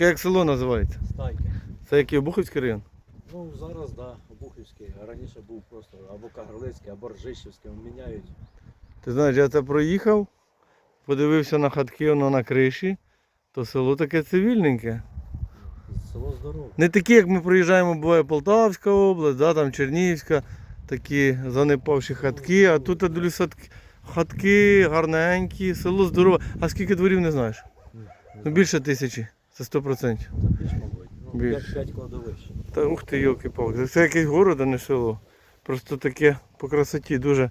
Як село називається? Стайки. Це який Обухівський район? Ну зараз, да, Обухівський. Раніше був просто або Кагарлицький, або Ржищівський. Міняють. Ти знаєш, я це проїхав, подивився на хатки, воно на криші, то село таке цивільненьке. Село здорове. Не такі, як ми проїжджаємо, буває Полтавська область, да, там Чернігівська, такі занепавші хатки, а тут я хатки гарненькі, село здорове. А скільки дворів не знаєш? Ну більше тисячі, це 100%. Та більш, мабуть. Ну, Більше. 5, 5 кладовищ. Та ух ти, йолки палки Це якийсь город, а не село. Просто таке по красоті дуже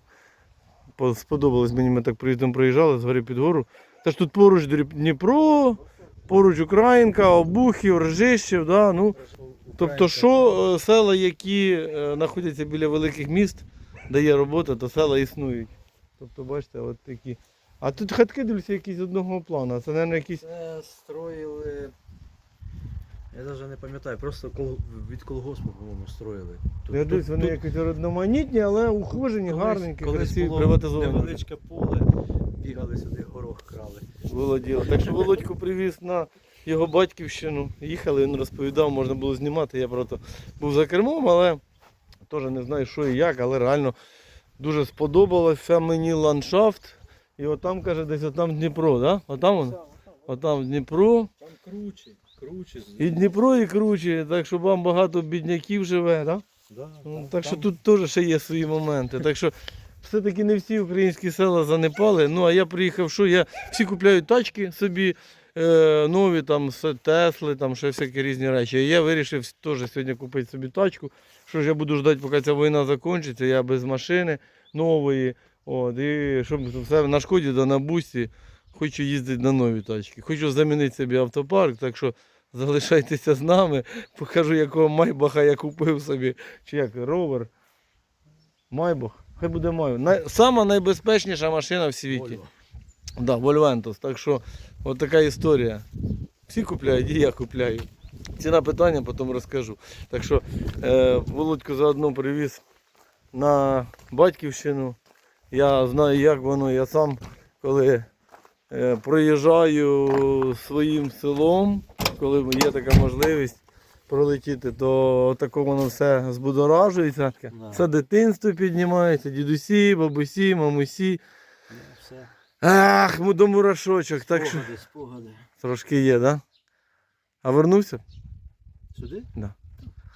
сподобалось мені. Ми так проїздом проїжджали з гори під гору. Та ж тут поруч Дніпро, поруч Українка, Обухів, Ржищів, да, ну. Тобто, що е, села, які е, знаходяться біля великих міст, де є робота, то села існують. Тобто, бачите, от такі. А тут хатки дивлюся якісь одного плану. Це, мабуть, якісь. Це строїли. Я навіть не пам'ятаю, просто кол... від колгоспу, по-моєму, строїли. Тут- Я дивлюсь, вони тут якось одноманітні, але ухожені, колись- гарненькі, колись красиві, було приватизовані. Невеличке поле, бігали сюди, горох крали. Було діло. Так що Володьку привіз на його батьківщину. Їхали, він розповідав, можна було знімати. Я просто був за кермом, але теж не знаю, що і як, але реально дуже сподобалося мені ландшафт. І отам, каже, десь отам Дніпро, да? Отам воно? Отам Дніпро. Там круче, круче. І Дніпро, і круче. Так що вам багато бідняків живе, да? Да, Ну, там- так що там- тут теж ще є свої моменти. Так що все-таки не всі українські села занепали. Ну а я приїхав, що я всі купляють тачки собі. е, Нові там Тесли, там ще всякі різні речі. І я вирішив теж сьогодні купити собі тачку. Що ж я буду ждати, поки ця війна закінчиться, я без машини нової. От, і щоб все на шкоді да на бусі. Хочу їздити на нові тачки. Хочу замінити собі автопарк, так що залишайтеся з нами. Покажу, якого майбаха я купив собі. Чи як ровер. Майбах. Хай буде Майбах. Най... Сама найбезпечніша машина в світі. Да, Вольвентус. Так що от така історія. Всі купляють, і я купляю. Ціна питання, потім розкажу. Так що е, Володьку заодно привіз на батьківщину. Я знаю, як воно. Я сам, коли е, проїжджаю своїм селом, коли є така можливість пролетіти, то тако воно все збудоражується. Все дитинство піднімається, дідусі, бабусі, мамусі. Ну, все. Ах, до мурашочок, так що Спогади, спогади. трошки є, да? А вернувся? Сюди? Да.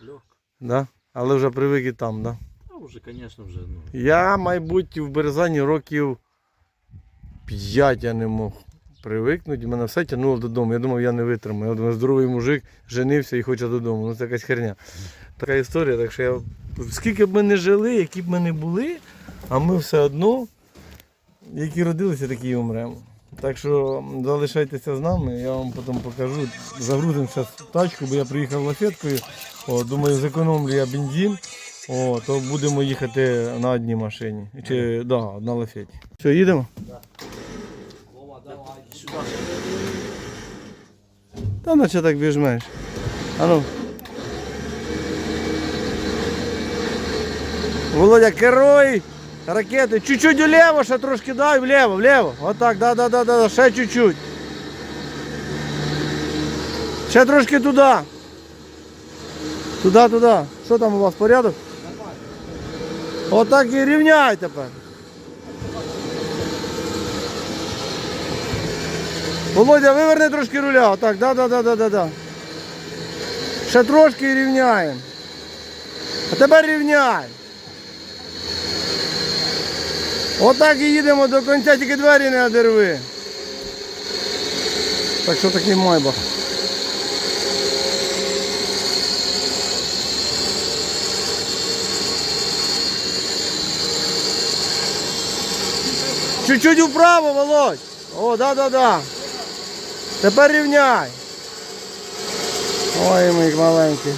Легко. Да. Але вже привик і там, да. Вже, звісно, вже, ну. Я, мабуть, в Березані років 5 я не мог привикнути. Мене все тягнуло додому. Я думав, я не витримаю. Я думаю, здоровий мужик женився і хоче додому. Ну це якась херня. Така історія, так що я. Скільки б ми не жили, які б ми не були, а ми все одно, які родилися, такі і умремо. Так що залишайтеся з нами, я вам потім покажу. Загрузимо зараз тачку, бо я приїхав лафеткою. О, думаю, зекономлю я бензин. О, то будемо їхати на одній машині. Чи да, на лафеті. Все, їдемо? Вова, давай, сюди. Та наче так більш-менш. А ну. Володя, керуй! Ракети. Чуть-чуть вліво, ще трошки дай, вліво, вліво. Отак, да, да, да, да, ще чуть-чуть. Ще трошки туди. Туди, туди. Що там у вас, порядок? Отак і рівняй тепер. Володя, виверни трошки руля. Отак, да, да, да, да, да, да. Ще трошки і рівняємо. А тепер рівняй. Отак і їдемо до кінця, тільки двері не одерви. Так що такий майбах. Чуть-чуть вправо, Володь. О, да, да, да. Тепер рівняй. Ой, мій маленький.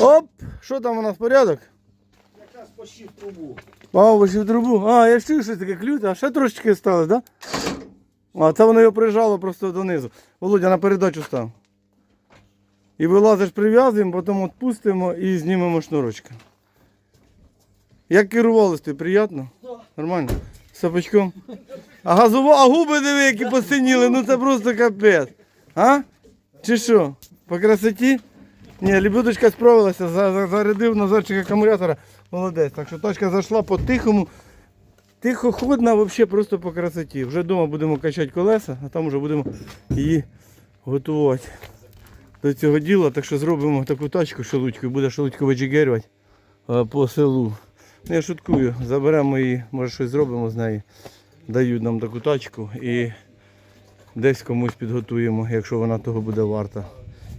Оп! Що там у нас порядок? Якраз пощів трубу. А, в трубу. А, я чую, що таке клює, а ще трошечки сталося, так? Да? А це воно його прижало просто донизу. Володя на передачу став. І вилазиш, прив'язуємо, потім відпустимо і знімемо шнурочка. Як керувалось ти? Приємно? Нормально? З Сапочком? А газово, а губи диви, які посиніли, ну це просто капець. А? Чи що? По красоті? Ні, лебедочка справилася, за- за- зарядив назорчик акумулятора. Молодець. Так що точка зайшла по-тихому. Тихоходна взагалі просто по красоті. Вже вдома будемо качати колеса, а там вже будемо її готувати до цього діла. Так що зробимо таку тачку шелудьку і буде шелудьку виджигерювати е, по селу. Ну, Я шуткую, заберемо її, може щось зробимо з неї. Дають нам таку тачку і десь комусь підготуємо, якщо вона того буде варта.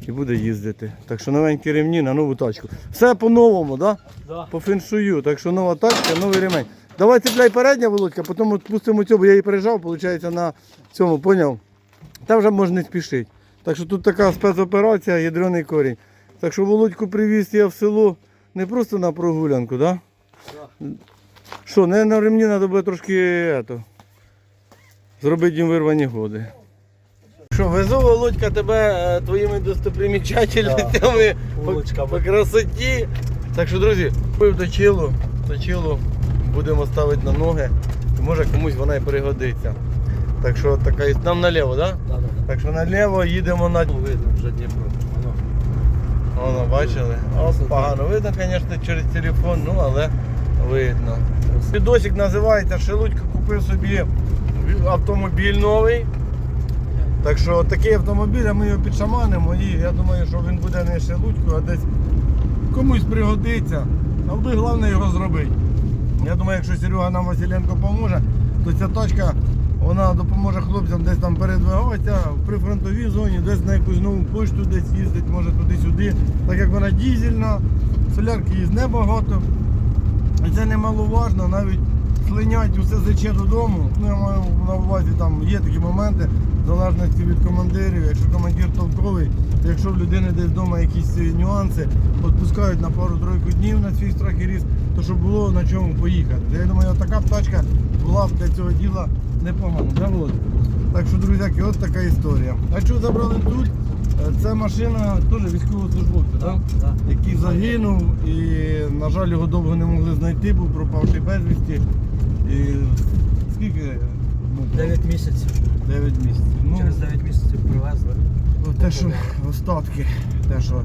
І буде їздити. Так що новенькі ремні на нову тачку. Все по-новому. Да? Да. По феншую. Так що нова тачка, новий ремень. Давай цепляй передня, Володька, потім відпустимо цю, бо я її пережав, виходить, на цьому, поняв? Та вже можна не спішити. Так що тут така спецоперація, ядрений корінь. Так що Володьку привіз я в село не просто на прогулянку, так? Да? Що, не на ремні треба буде трошки ето, зробити їм вирвані годи. Що, везу, Володька, тебе е, твоїми достопримічательностями по, по красоті. Так що, друзі, купив точилу, точилу будемо ставити на ноги. Може комусь вона і пригодиться. Так що така і- нам наліво, так? Да? Да, да, да. Так що наліво їдемо на. Ну, видно вже Дніпро. Воно. Воно, бачили? О, погано видно, звісно, через телефон, ну але видно. Відосик називається Шелудько купив собі автомобіль новий. Так що такий автомобіль, а ми його підшаманимо і я думаю, що він буде не Шелудько, а десь комусь пригодиться. Аби головне його зробити. Я думаю, якщо Серега нам Василенко поможе, то ця тачка вона допоможе хлопцям десь там передвигатися в прифронтовій зоні, десь на якусь нову почту десь їздить, може туди-сюди. Так як вона дізельна, солярки їсть небагато. І це немаловажно, навіть слинять усе заче додому. Ну, я маю на увазі, там є такі моменти, в залежності від командирів. Якщо командир толковий, то якщо в людини десь вдома якісь нюанси, відпускають на пару-тройку днів на свій страх і ріст, то щоб було на чому поїхати. Я думаю, така б тачка була для цього діла непогана. Да, Володя? Так що, друзяки, от така історія. А що забрали тут? Е, Це машина теж військовослужбовця, так? Да. який загинув і, на жаль, його довго не могли знайти, був пропавший безвісті. І скільки? Ну, 9 місяців. 9 місяців. Ну, Через 9 місяців привезли. ну, те, що остатки, те, що.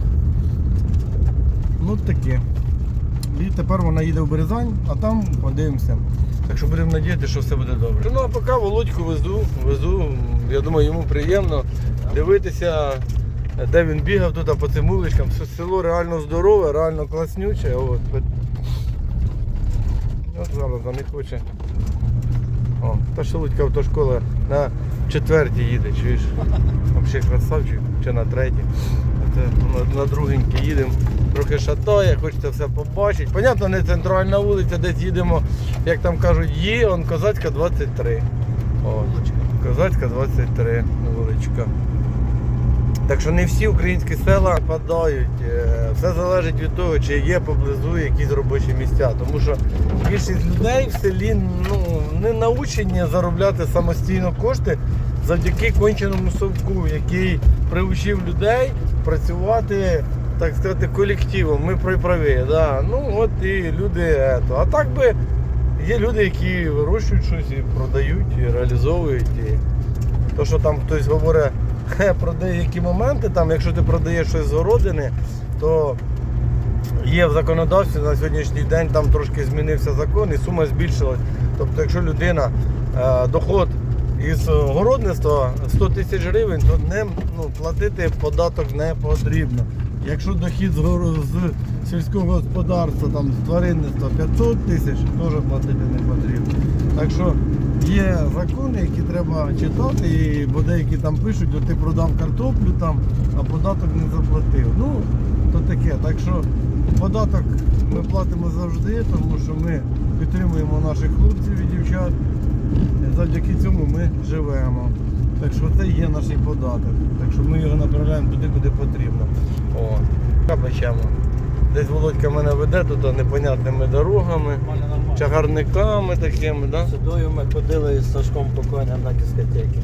Ну таке. І тепер вона їде в Березань, а там подивимося. Так що будемо надіятися, що все буде добре. Ну а поки Володьку везу, везу, я думаю, йому приємно дивитися, де він бігав тут по цим вуличкам. Село реально здорове, реально класнюче. От, от зараз не хоче. О, та шелудька автошкола на четвертій їде, чуєш? Взагалі красавчик, чи на третій. На, на другеньки їдемо. Трохи шатає, хочеться все побачити. Понятно, не центральна вулиця, десь їдемо, як там кажуть, є, он Козацька 23. О, Козацька 23 вуличка. Так що не всі українські села падають. Е, Все залежить від того, чи є поблизу якісь робочі місця. Тому що більшість людей в селі ну, не научені заробляти самостійно кошти завдяки конченому совку, який приучив людей працювати, так сказати, колективом. Ми при праві. Да. Ну от і люди. Ето. А так би є люди, які вирощують щось і продають, і реалізовують. І... То, що там хтось говорить про деякі моменти, там, якщо ти продаєш щось з городини, то є в законодавстві на сьогоднішній день там трошки змінився закон і сума збільшилась. Тобто, якщо людина е, доход із городництва 100 тисяч гривень, то не ну, платити податок не потрібно. Якщо дохід з, з сільського господарства, там, з тваринництва 500 тисяч, теж платити не потрібно. Так що є закони, які треба читати, і бо деякі там пишуть, от ти продав картоплю там, а податок не заплатив. Ну, то таке. Так що податок ми платимо завжди, тому що ми підтримуємо наших хлопців і дівчат. Завдяки цьому ми живемо. Так що це є наш податок. Так що ми його направляємо туди, куди потрібно. О, капачемо. Десь Володька мене веде тут непонятними дорогами, чагарниками такими, да? Сюдою ми ходили із Сашком покойним на дискотеки.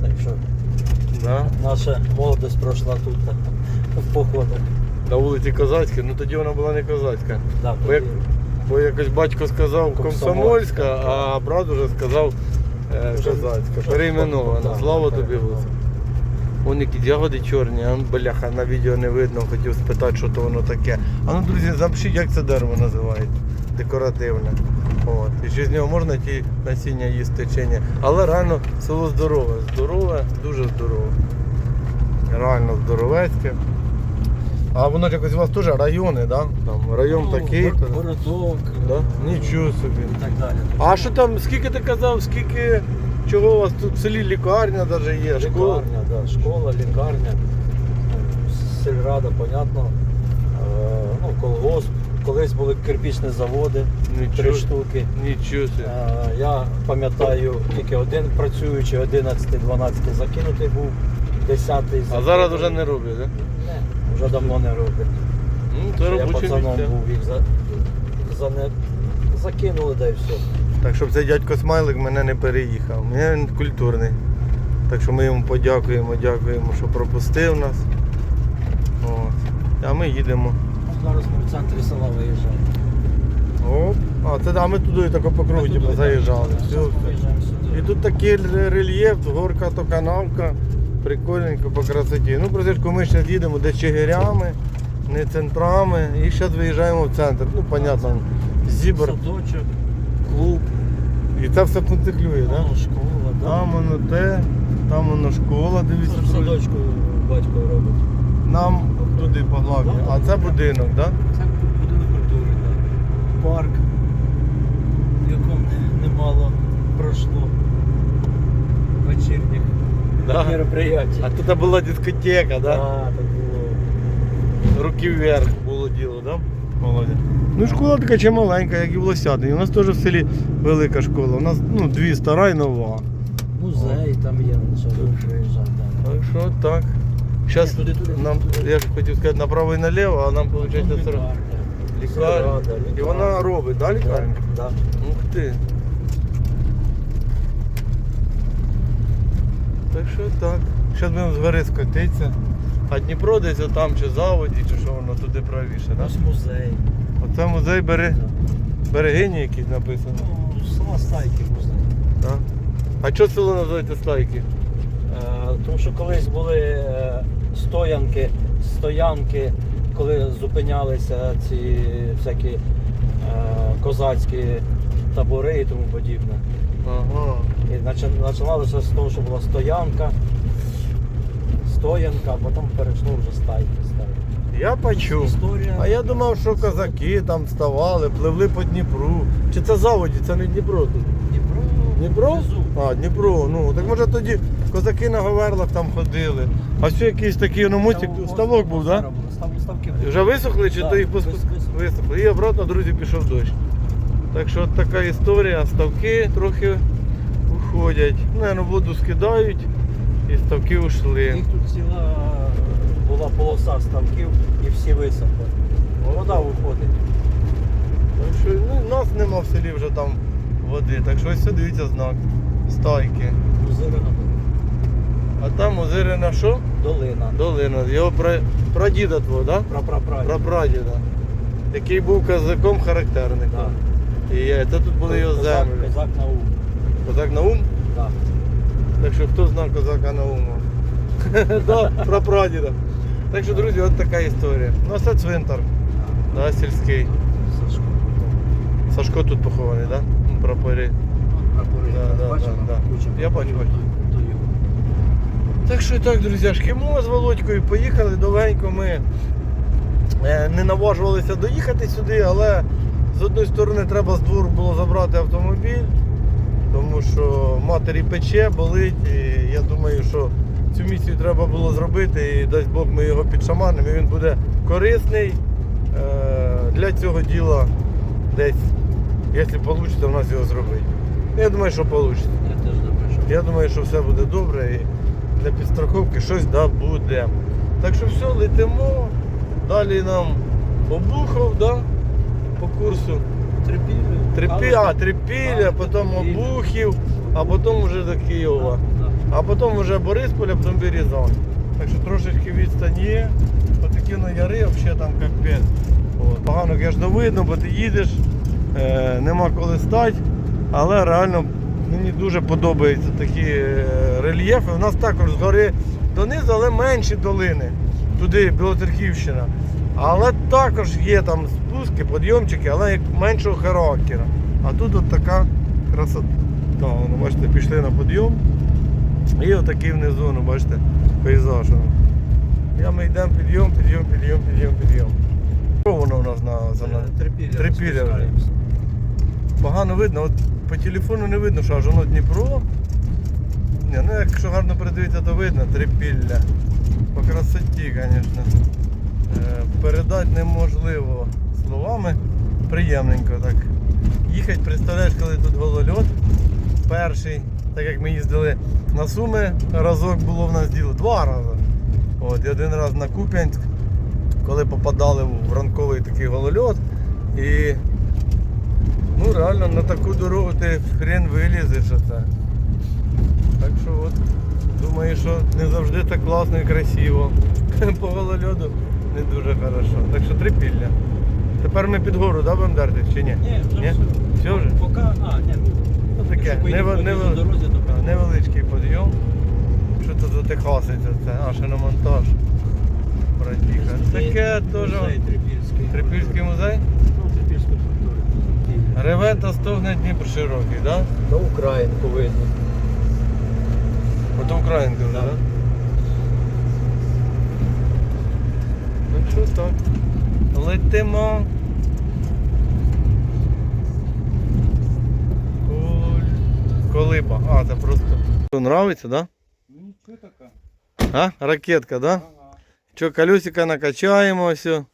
Так що Да? наша молодість пройшла тут в походах. На вулиці Козацькій, ну тоді вона була не козацька. Да, Бо як- Бо якось батько сказав комсомольська, а брат уже сказав козацька. Перейменована. Слава тобі. Господи. Вон які ягоди чорні, а бляха, на відео не видно, хотів спитати, що то воно таке. А ну, друзі, запишіть, як це дерево називається. Декоративне. От. І чи з нього можна ті насіння їсти чи ні. Але реально село здорове. Здорове, дуже здорове. Реально здоровецьке. А воно якось у вас теж райони, да? Там район Ну, такий. гор- то- городок Да? е, Нічого собі. і так далі. А що там, скільки ти казав, скільки чого у вас тут в селі лікарня навіть є, школа? Лікарня, да, школа, лікарня, ну, сільрада, понятно. Е, ну, колгосп. Колись були кирпічні заводи, три Нічого, штуки. нічого собі. Е, Я пам'ятаю, тільки один працюючий, 11-12 закинутий був, 10-й А зараз вже не роблять, так? Вже давно не роблять. Ну, це Я робоче пацаном місце. був, їх за, за не... закинули, да і все. Так, щоб цей дядько Смайлик мене не переїхав. Він культурний. Так що ми йому подякуємо, дякуємо, що пропустив нас. От. А ми їдемо. Зараз ми в центрі села виїжджаємо. Оп. А, це да, ми туди тако по кругу типу, заїжджали. Все. І тут такий рельєф, горка то канавка, прикольненько по красоті. Ну, просишку, ми зараз їдемо де Чигирями, не центрами. І зараз виїжджаємо в центр. Ну, понятно, зібр. Садочок, клуб, І це все концеклює, так? ну, школа. Да. Там воно те, там воно школа, дивіться. В садочку батько робить. Нам туди по главні. А це будинок, так? Да? Це будинок культури, да. парк, в якому немало пройшло вечірніх Да. мероприятий. А тут була дискотека. Да? Да, так було. Руки вверх було діло. Да? Володя? Ну, школа така чи маленька, як і в Лосятині. У нас теж в селі велика школа. У нас ну, дві стара і нова. Музей там є, що приїжджати. Так що так. Зараз туди, туди. нам, я ж хотів сказати, направо і наліво, а нам виходить Там це лікарня. лікарня. І вона робить, да, лікарню? Да. Ух ти. Так що так. Зараз будемо з гори скотитися. А Дніпро десь там чи заводі, чи що воно туди правіше, да? Музей. Оце музей бере... Да. берегині якісь написано. Ну, села Стайки музей. Да? А що село називається Стайки? Е, Тому що колись були е, стоянки, стоянки, коли зупинялися ці всякі е, козацькі табори і тому подібне. Ага. І починалося з того, що була стоянка, стоянка, а потім перейшло вже стайки. стайки. Я почув. Історія. А я думав, що козаки там вставали, пливли по Дніпру. Чи це заводі, це не Дніпро тут. Дніпро. Дніпро? внизу. А, Дніпро, ну так може тоді козаки на говерлах там ходили. А все якийсь такий ну, мостик, Там ставок був, так? став- ставки були. Вже висохли чи Да, то їх пос... вис- висохли? І обратно, друзі, пішов дощ. Так що от така історія, ставки трохи уходять. Наверно, воду скидають і ставки ушли. Їх тут ціла була полоса ставків і всі висохли. Вода виходить. Так що ну, нас нема в селі вже там води. Так що ось все дивіться знак. Стайки. Озерена А там озерена що? долина. Долина. Його про... прадіда твого, так? Да? Прапрапрадід. Прапрадіда. Який був козаком характерником. Да. І це тут були його землі. Козак на ум. Козак Наум? Да. Так що хто знав козака Наума? да, прапрадіда. Так що, друзі, от така історія. Ну, а це цвинтар, да, сільський. Сашко. Сашко тут похований, так? Да? На прапорі. Прапори. Да, да, да, да. Я бачу, бачу. Так що і так, друзяшки, ми з Володькою поїхали довгенько. Ми е, не наважувалися доїхати сюди, але з одної сторони треба з двору було забрати автомобіль, тому що матері пече, болить. І я думаю, що цю місію треба було зробити і дасть Бог ми його підшаманимо. і Він буде корисний е, для цього діла десь, якщо вийде в нас його зробити. Я думаю, що вийде. Я думаю, що все буде добре і для підстраховки щось да буде. Так що все, летимо. Далі нам обухов, да? По курсу. Трипілля. Трипі, а, Трипілля, потім Трипілля. обухів, а потім вже до Києва. А потім вже Борисполь, а потім Березань. Так що трошечки відстань є. Отакі на яри взагалі там капець. От. Погано, звісно, видно, бо ти їдеш е, нема коли стати, але реально мені дуже подобаються такі е, рельєфи. У нас також згори донизу, але менші долини. Туди Білоцерківщина. Але також є там спуски, підйомчики, але як меншого характеру. А тут от така красота. Ну, бачите, пішли на підйом. І отакий внизу, ну, бачите, пейзаж. Я ми йдемо підйом, підйом, підйом, підйом, підйом. Що воно у нас на, на... Трипілля. Вже. Погано видно, от по телефону не видно, що аж воно Дніпро. Ні, ну якщо гарно придивитися, то видно трипілля. По красоті, звісно. Е, передати неможливо словами. Приємненько так. Їхати, представляєш, коли тут голольот. Перший, так як ми їздили на Суми, разок було в нас діло, два рази. От, і один раз на Куп'янськ, коли попадали в ранковий такий голольот. І Ну реально на таку дорогу ти хрен вилізеш оце. Так що от думаю, що не завжди так класно і красиво. По голольоду не дуже хорошо. Так що трипілля. Тепер ми під гору, да, будемо дертись чи ні? Ні, вже Ні? все. Все вже? Поки, а, ні, ну, Ну таке, нев- нев- дорозі, то невеличкий підйом. Що тут за техаситься це? А, ще на монтаж. Братіха. Таке теж. Трипільський. Трипільський музей. Ну, Трипільської культури. Реве та стогне Дніпр широкий, так? Да? Та Українку видно. Ото українка вже, Да. так? Що так? Летимо. Колиба. А, це просто. Що, Нравиться, да? Ну, що така? А? Ракетка, да? Ага. Що, колесика накачаємо, все.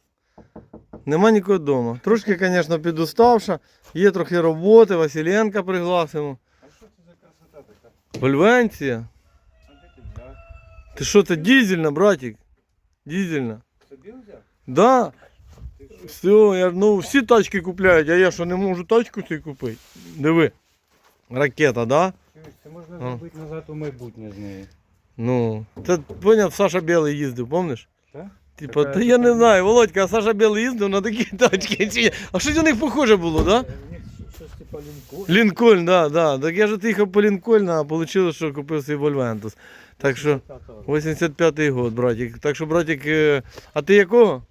Нема нікого вдома. Трошки, звісно, підуставша. Є трохи роботи, Василенка пригласимо. А що це за красота така? Вольвенція. Ти що, це дизельна, братик? Дизельна. Взяв? Да. Все, я, ну всі тачки купляють, а я що не можу тачку цю купити. Диви. Ракета, да? Чуєш, Це можна А. зробити назад у майбутнє з нею. Ну, це поняв, Саша Білий їздив, помниш? Так? Типа, Така- та я не знаю, Володька, а Саша Білий їздив на такі тачки. Чи ні? А щось у них похоже було, да? Щось типа лінкольн. Лінкольн, да, да. Так я ж їхав по Лінкольну, а вийшло, що купив свій Вольвентус. Так що 85-й год, братик. Так що, братик, е, а ти якого?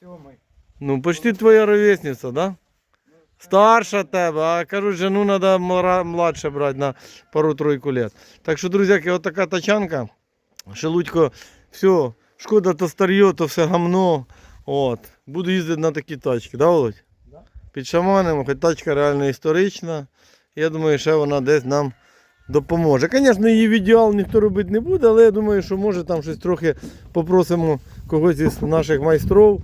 Сьомий. Ну, почти твоя ровесниця, да? Старша тебе, а кажуть, жену треба младше брати на пару-тройку лет. Так що, друзяки, от така тачанка. Шелудько, все, шкода то старье, то все гамно. От. Буду їздити на такі тачки, да, Володь? Да. Під шаманем, хоч тачка реально історична. Я думаю, що вона десь нам допоможе. Звісно, її в ідеал ніхто робити не буде, але я думаю, що може там щось трохи попросимо когось із наших майстров.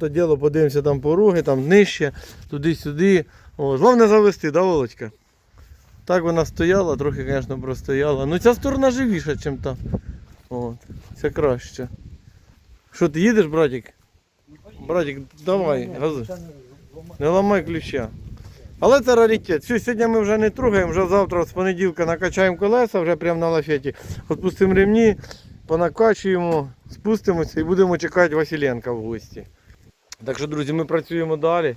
Це діло подивимося там пороги, там нижче, туди-сюди. Головне завести, да, Володька? Так вона стояла, трохи, звісно, простояла. Ну ця сторона живіша, ніж та. От, це краще. Що ти їдеш, братик? Братик, давай, газуй. Не ламай ключа. Але це раритет. Все, сьогодні ми вже не трогаємо, вже завтра з понеділка накачаємо колеса, вже прямо на лафеті. Відпустимо ремні, понакачуємо, спустимося і будемо чекати Василенка в гості. Так що, друзі, ми працюємо далі.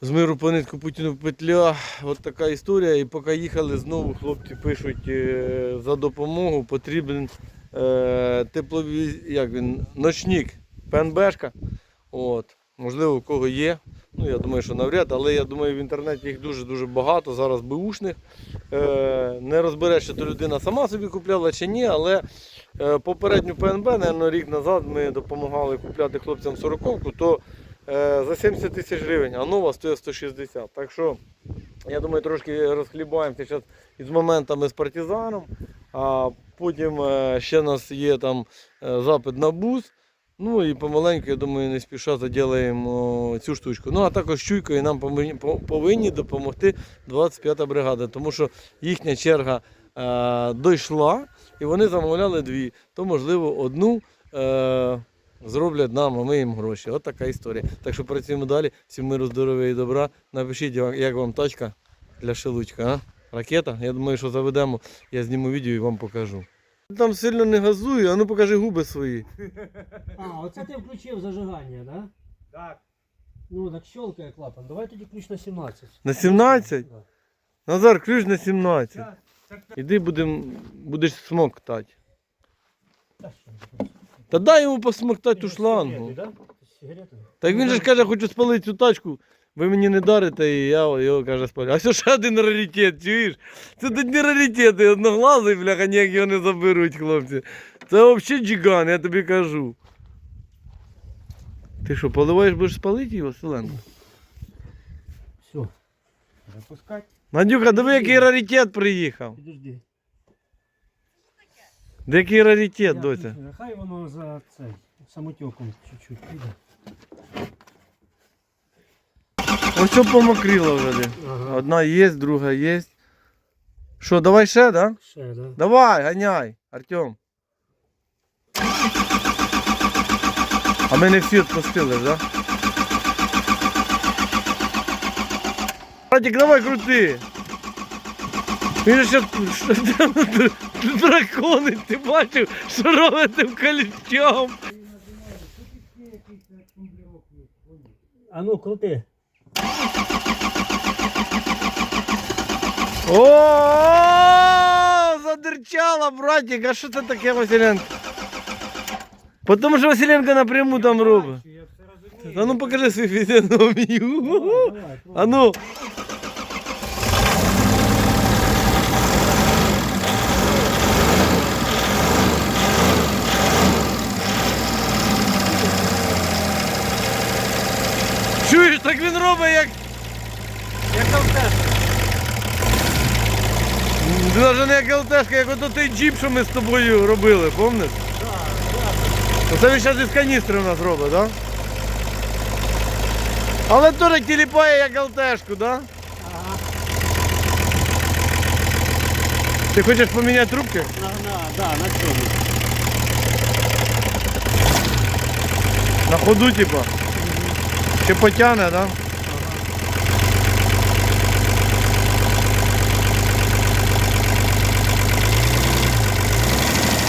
З миру по нитку Путіну петля. От така історія. І поки їхали, знову хлопці пишуть е, за допомогу. Потрібен е, теплові, як він, ночник, ПНБшка. От. Можливо, у кого є. Ну, я думаю, що навряд, але я думаю, в інтернеті їх дуже-дуже багато. Зараз беушних. Е, не розбереш, чи то людина сама собі купляла чи ні, але е, попередню ПНБ, напевно, рік назад ми допомагали купляти хлопцям 40-ку, то е, за 70 тисяч гривень, а нова стоїть 160. Так що, я думаю, трошки розхлібаємося зараз із моментами з партизаном, а потім е, ще у нас є там е, запит на бус. Ну і помаленьку, я думаю, не спіша заділаємо цю штучку. Ну а також чуйкою нам повинні, допомогти 25-та бригада, тому що їхня черга е, дійшла і вони замовляли дві. То можливо одну е, зроблять нам, а ми їм гроші. От така історія. Так що працюємо далі. Всім миру, здоров'я і добра. Напишіть, як вам тачка для шелудька. А? Ракета. Я думаю, що заведемо. Я зніму відео і вам покажу. Там сильно не газую, а ну покажи губи свої. А, оце ти включив зажигання, да? Так. Ну, так щелкає клапан. Давай тоді ключ на 17. На 17? Да. Назар, ключ на 17. Іди будем, будеш смоктати. Та що? Та дай йому посмоктати ту шлангу. Сигарети, да? Так він же ж каже, хочу спалити цю тачку. Ви мені не дарите, і я його каже спалю. А все ще один раритет, чуєш? Це тут не раритети, одноглазий, бляха, ніяк його не заберуть, хлопці. Це взагалі джиган, я тобі кажу. Ти що, поливаєш, будеш спалити його, Селенко? Все. Запускать. Надюха, диви, який раритет приїхав. Підожди. Де який раритет, Я доця? включу. Хай воно за цей самотеком чуть-чуть піде. Ось помокріло вже. Ага. Одна є, друга є. Що, давай ще, да? Ще, да. Давай, гоняй, Артем. А ми не всі відпустили, да? Братик, давай крути. Він ще дракони, ти бачив, що робить тим колючом. А ну, крути. О, задырчало, братик, а що це таке, Василенко? Потому що Василенко напряму там робить. А ну покажи свою фізіономію. А ну. Чуєш, так робить як. Як теж. Навіть не як ЛТшка, як ото той джіп, що ми з тобою робили, пам'ятаєш? Оце він зараз із каністри у нас робить, так? Да? Але теж тіліпає як ЛТшку, так? Да? Ага. Ти хочеш поміняти трубки? На, на, да, на цьому. На ходу, типа. Чи потягне, да?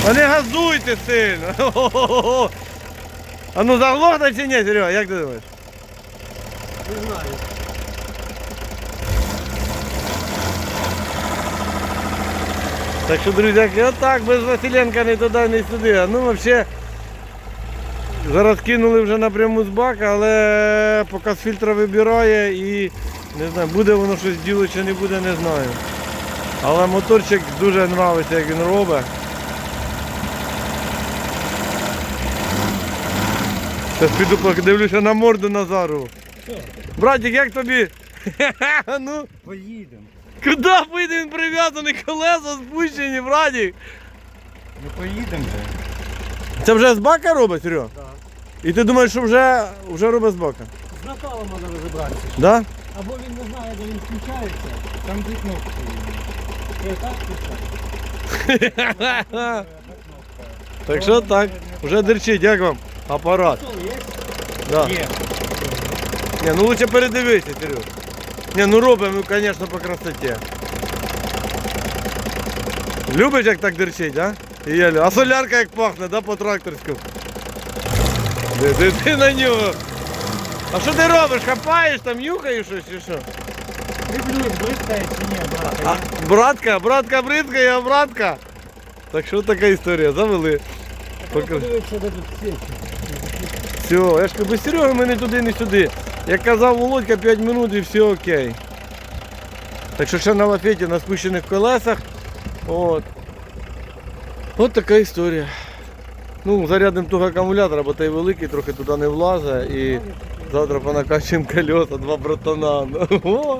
А не газуйте сильно. А ну заглохне чи ні, Серега, як ти думаєш? Не знаю. Так що, друзяки, отак без Василенка не туди, не сюди. А Ну, взагалі, зараз кинули вже напряму з бака, але поки з фільтра вибирає і не знаю, буде воно щось діло чи не буде, не знаю. Але моторчик дуже подобається, як він робить. Зараз піду подивлюся на морду Назару. Братик, як тобі? ну, Поїдемо. Куди поїде він прив'язаний, колеса спущені, братик? Ну поїдемо вже. Це вже з бака робить, Серега? Так. І ти думаєш, що вже, вже робить з бака? З Наталом треба розібратися. Да? Або він не знає, де він включається. Там дві кнопки. І отак включається. так що так, вже дерчить, як вам апарат? Що, є? Да. Є. Ні, ну лучше передивися, Серега. Ні, ну робимо, звісно, по красоті. Любиш, як так дерчить, да? І я лю- А солярка як пахне, да, по тракторську? Де, де ти на нього? А що ти робиш? Хапаєш там, нюхаєш щось чи що? Дивлюсь, бризкає чи ні, брат. А, братка, братка бридкає, а братка. Так що така історія, завели. Треба покажи. подивитися, де тут свічі. Все, я ж кажу, без Сереги ми не туди, не сюди. Як казав Володька, 5 минут і все окей. Так що ще на лафеті на спущених колесах. От. От така історія. Ну, зарядимо того акумулятора, бо той великий трохи туди не влазить. І завтра понакачуємо колеса, два братана.